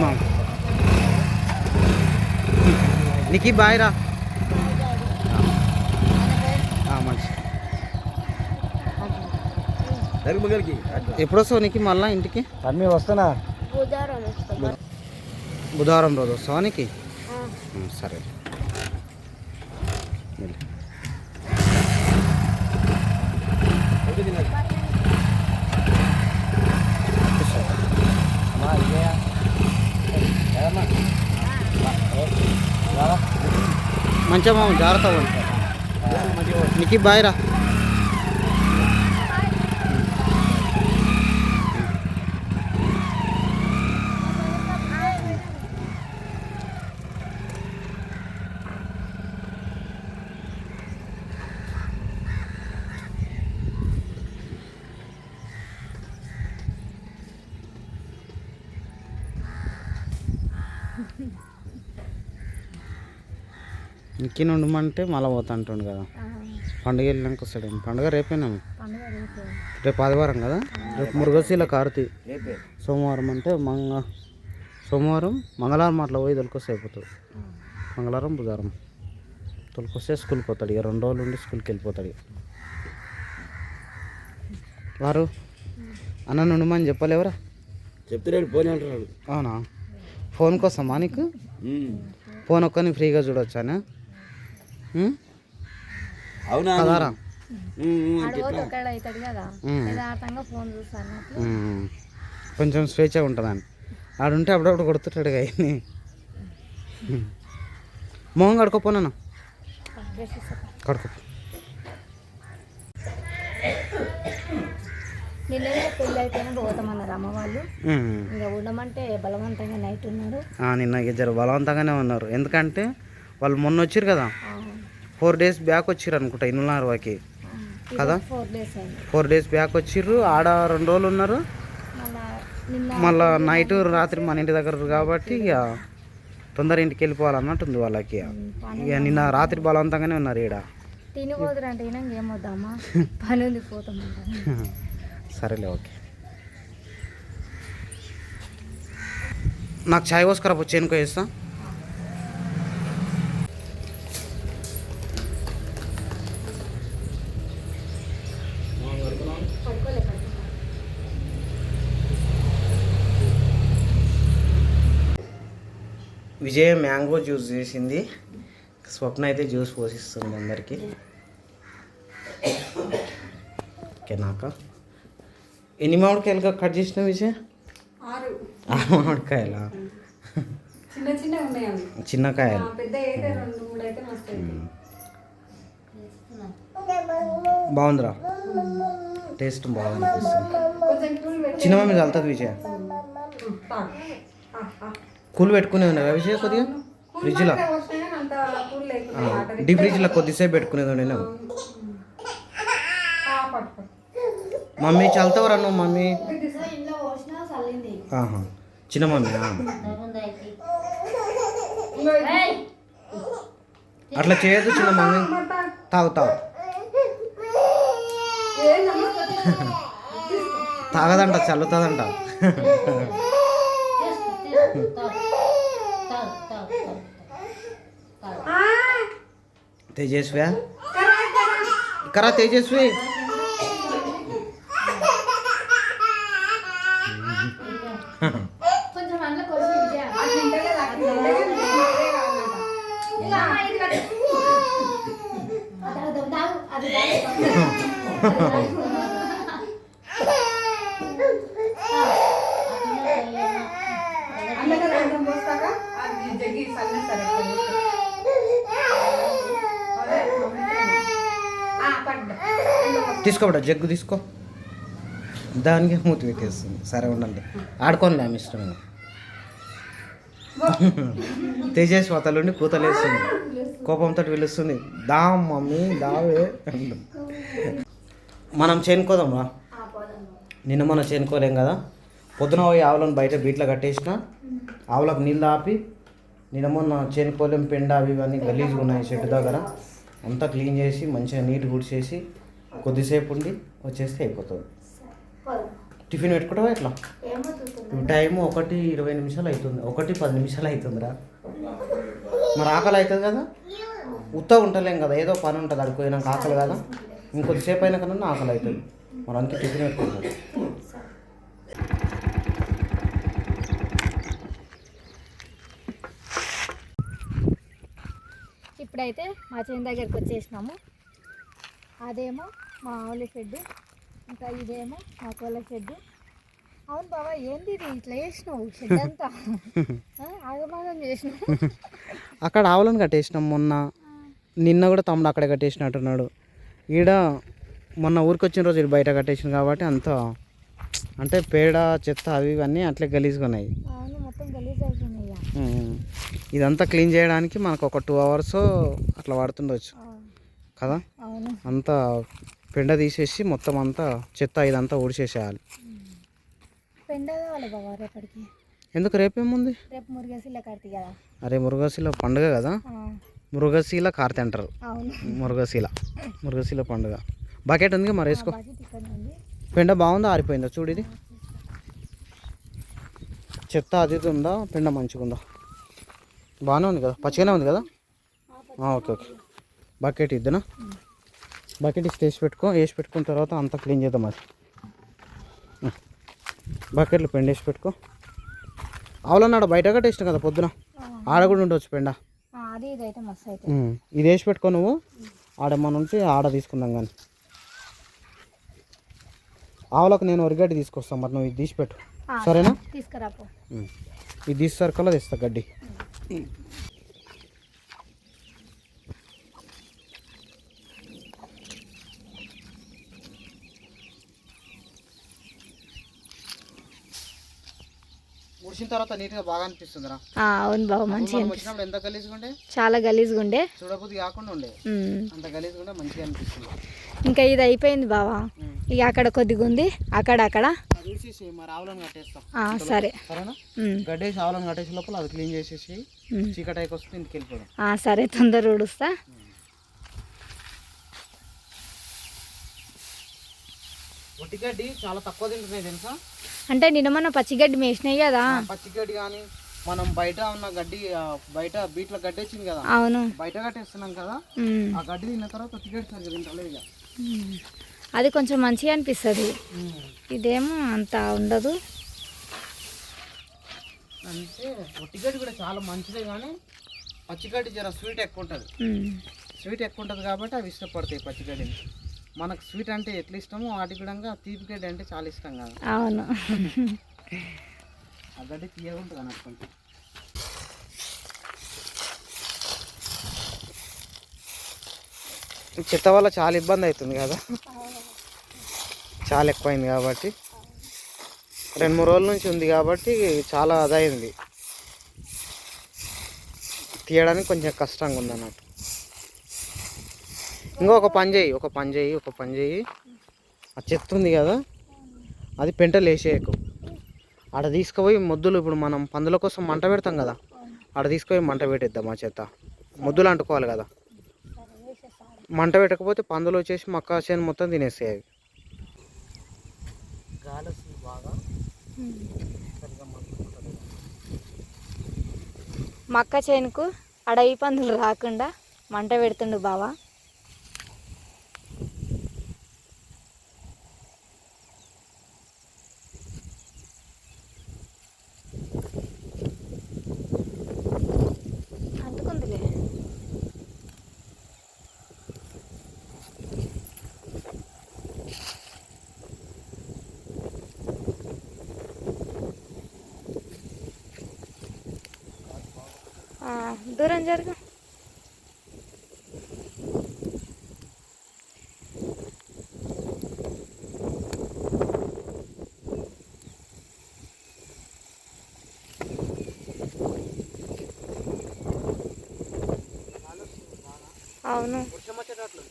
మామ. నీకు బాయ్ రా. ఆ, మంచి. ఎప్పుడు వస్తావు నీకు మళ్ళా ఇంటికి? అన్నీ వస్తున్నా. బుధవారం రోజు వస్తావా నీకు? సరే. అమ్మా ఇదే ఏదమ్మా రావా మంచిగా మామ జాగ్రత్తగా ఉండు. నీకు బాయ్ రా ఇంకి ఉండమంటే మళ్ళీ పోతా అంటుండు కదా. పండుగ వెళ్ళినాక వస్తాడు పండుగ రేపేనా? పండుగ రేపు. రేపు ఆదివారం కదా? రేపు మురుగశీల కార్తీ. సోమవారం అంటే మంగ సోమవారం మంగళవారం అట్లా పోయి తొలికొస్తే అయిపోతుంది. మంగళవారం బుధవారం. తొలికొస్తే స్కూల్కి పోతాడు. ఇక రెండు రోజులు ఉండి స్కూల్కి వెళ్ళిపోతాడు వారు? అన్న నుండమని చెప్పలేవరా? పోనీ అంటున్నాడు. అవునా? ఫోన్ కోసమా నీకు? ఫోన్ ఒక్కని ఫ్రీగా చూడొచ్చానా? అవునా? కదారా. కొంచెం స్వేచ్ఛగా ఉంటుందని. ఆడుంటే అప్పుడప్పుడు కొడుతుంటాడు కానీ మొహం కడుకోపోనా కడుకో నిన్ననే పెళ్ళి అయిపోయినా పోతామన్నారు అమ్మ వాళ్ళు. ఉం. ఇంకా ఉండమంటే బలవంతంగా నైట్ ఉన్నాడు ఆ, నిన్న ఇద్దరు బలవంతంగానే ఉన్నారు. ఎందుకంటే వాళ్ళు మొన్న వచ్చారు కదా. ఫోర్ డేస్ బ్యాక్ వచ్చిర్రు అనుకుంటా ఇన్నర్వాకి కదా? ఫోర్ డేస్ బ్యాక్ వచ్చిర్రు ఆడ రెండు రోజులు ఉన్నారు. మళ్ళా నైట్ రాత్రి మన ఇంటి దగ్గర కాబట్టి ఇక తొందర ఇంటికి వెళ్ళిపోవాలన్నట్టుంది వాళ్ళకి ఇక. నిన్న రాత్రి బలవంతంగానే ఉన్నారు ఈడ. ఉంది సరేలే ఓకే. నాకు ఛాయ్ పోసుకరా వచ్చి ఎనుకో వేస్తా. విజయ మ్యాంగో జ్యూస్ చేసింది. స్వప్న అయితే జ్యూస్ పోసిస్తుంది అందరికీ. ఓకే నాక? ఎన్ని మామిడికాయలుగా కట్ చేసిన విజయ్? ఆరు. మామిడికాయలా? చిన్న కాయలు. బాగుందిరా? టేస్ట్ బాగా అనిపిస్తుంది కొంచెం కూల్ పెట్టి చిన్న మమ్మీ కలుతుంది విజయ్. కూల్ పెట్టుకునే ఉన్నావా విజయ్ కొద్దిగా? ఫ్రిడ్జ్లో డీప్ ఫ్రిడ్జ్లో కొద్దిసేపు పెట్టుకునేది ఉండే పట్టు. మమ్మీ చల్తావరా నువ్వు మమ్మీ? చిన్న మమ్మీ. అట్లా చేయదు చిన్న మమ్మీ. తాగు. తాగు? తాగదంట చల్లుతుందంట. तेजस्वी करा तेजस्वी తీసుకో బిడ్డ జగ్గు తీసుకో. దానికి మూతి పెట్టేస్తుంది సరే ఉండండి. ఆడుకోనిలే ఆమె ఇష్టం తేజస్వి అతలుండి కూతలేస్తుంది కోపంతో పిలుస్తుంది దా మమ్మీ దావే. మనం చేనుకోదాం రా. నిన్న మనం చేనుకోలేం కదా. పొద్దున పోయి ఆవులను బయట బీట్లో కట్టేసిన. ఆవులకు నీళ్ళు ఆపి నిన్న మొన్న చేనుకోలేం పెండ అవి ఇవన్నీ గలీజ్గా ఉన్నాయి చెట్టు దగ్గర. అంతా క్లీన్ చేసి మంచిగా నీట్ గుడిసేసి కొద్దిసేపు ఉండి వచ్చేస్తే అయిపోతుంది. టిఫిన్ పెట్టుకుంటావా ఎట్లా? టైం ఒకటి ఇరవై నిమిషాలు అవుతుంది ఒకటి పది నిమిషాలు అవుతుందిరా మరి ఆకలి అవుతుంది కదా? ఉత్తగా ఉంటలేం కదా ఏదో పని ఉంటుంది అక్కడికి పోయినాక ఆకలి కదా? ఇంకొద్దిసేపు అయినా కన్నా ఆకలి అవుతుంది. మరి అంతే టిఫిన్ పెట్టుకుంటారు ఇప్పుడైతే మా చేను దగ్గరికి వచ్చేసినాము. అదేమో మా ఆవుల షెడ్ ఇంకా ఇదేమో మా కోళ్ళ షెడ్ అవును బాబా ఏంది ఇది? ఇట్లా చేసినావు షెడ్ అంతా? ఆగమాగం చేసినావు? అక్కడ ఆవులను కట్టేసినాం మొన్న. నిన్న కూడా తమ్ముడు అక్కడే కట్టేసినట్టున్నాడు. ఈడ మొన్న ఊరికి వచ్చిన రోజు బయట కట్టేసిన కాబట్టి అంత అంటే పేడ చెత్త అవి ఇవన్నీ అట్లే గలీజ్గా ఉన్నాయి. ఇదంతా క్లీన్ చేయడానికి మనకు ఒక టూ అవర్స్ అట్లా పడుతుండొచ్చు. కదా? అంతా పెండ తీసేసి మొత్తం అంతా చెత్త ఇదంతా ఊడిసేసేయాలి. ఎందుకు రేపేముంది అరే మురుగశీల పండుగ కదా? మురుగశీల కార్తె అంటారు మురుగశీల. మురుగశీల పండుగ. బకెట్ ఉంది మరి వేసుకో. పెండ బాగుందా? ఆరిపోయిందా? చూడు ఇది. చెత్త అది ఉందా? పెండ మంచిగా ఉందా బాగానే ఉంది కదా? పచ్చిగానే ఉంది కదా? Okay okay. బకెట్ ఇద్దునా? బకెట్ ఇస్తే వేసి పెట్టుకో. వేసి పెట్టుకున్న తర్వాత అంతా క్లీన్ చేద్దాం అది. బకెట్లో పెండ వేసి పెట్టుకో. ఆవులన్నాడు బయట కట్టేసిన కదా పొద్దున? ఆడ కూడా ఉండొచ్చు పెండ? ఇది వేసి పెట్టుకో నువ్వు. ఆడ మన నుంచి ఆడ తీసుకుందాం కానీ ఆవులకు నేను ఒరిగడ్డి తీసుకొస్తాను మరి. నువ్వు ఇది తీసి పెట్టు. ఆ, సరేనా? తీసుకురాపో ఉం. ఇది తీస్తారు కల్లా తెస్తా గడ్డి. ముడిసిన తర్వాత నీట్గా బాగా అనిపిస్తుందిరా. అవును బాబు మంచిగా వచ్చినప్పుడు ఎంత గలీజ్గా ఉండే? చాలా గలీజ్గా ఉండే. చూడబుద్ధి కాకుండా ఉండే. అంత గలీజ్గా ఉండే మంచిగా అనిపిస్తుంది. ఇంకా ఇది అయిపోయింది బావా. ఇక అక్కడ కొద్దిగా ఉంది అక్కడ అక్కడ. తీసేసి మరి ఆవులను కట్టేస్తాం. సరే. సరేనా? గడ్డేసి ఆవులను కట్టేసే లోపల అది క్లీన్ చేసేసి ఉమ్. చీకటాయికి వస్తే ఇంటికి వెళ్ళిపోదాం సరే తొందర ఊడుస్తా. ఒట్టిగడ్డి చాలా తక్కువ తింటున్నాయి తెలుసా? అంటే నిన్న మన పచ్చిగడ్డి మేసినాయి కదా. పచ్చిగడ్డి కానీ మనం బయట ఉన్న గడ్డి బయట బీట్ల గడ్డి వచ్చింది కదా. అవును. బయట కట్టేస్తున్నాం కదా. ఆ గడ్డి తిన్న తర్వాత ఒట్టిగడ్డి సరిగ్గా తింటలేదు. అది కొంచెం మంచిగా అనిపిస్తుంది. ఇదేమో అంత ఉండదు. అంటే ఒట్టిగడ్డి కూడా చాలా మంచిదే కానీ పచ్చిగడ్డి జర స్వీట్ ఎక్కువ ఉంటుంది. స్వీట్ ఎక్కువ ఉంటుంది కాబట్టి అవి ఇష్టపడతాయి పచ్చిగడ్డిని. మనకు స్వీట్ అంటే ఎట్లా ఇష్టమో వాటి కూడా తీపి గడ్డి అంటే చాలా ఇష్టం కదా. అవును. ఆ గడ్డి తీయగా ఉంటుంది అన్నట్టు కొంచెం. చెత్త వల్ల చాలా ఇబ్బంది అవుతుంది కదా. చాలా ఎక్కువైంది కాబట్టి. రెండు మూడు రోజుల నుంచి ఉంది కాబట్టి చాలా అదైంది తీయడానికి కొంచెం కష్టంగా ఉంది అన్నట్టు ఇంకో ఒక పని చేయి ఒక పని చేయి ఒక పని చేయి. ఆ చెత్త ఉంది కదా? అది పెంటలు వేసేయకు ఆడ తీసుకుపోయి మొద్దులు ఇప్పుడు మనం పందుల కోసం మంట పెడతాం కదా? ఆడ తీసుకుపోయి మంట పెట్టిద్దాం ఆ చెత్త మొద్దులు అంటుకోవాలి కదా? మంట పెట్టకపోతే పందులు వచ్చేసి మక్క చేను మొత్తం బాగా. మక్క చేనుకు అడవి పందులు రాకుండా మంట పెడుతుండు బావా అంటుకుందిలే ఆ, దూరం జరుగు? అవును. వచ్చేటట్లు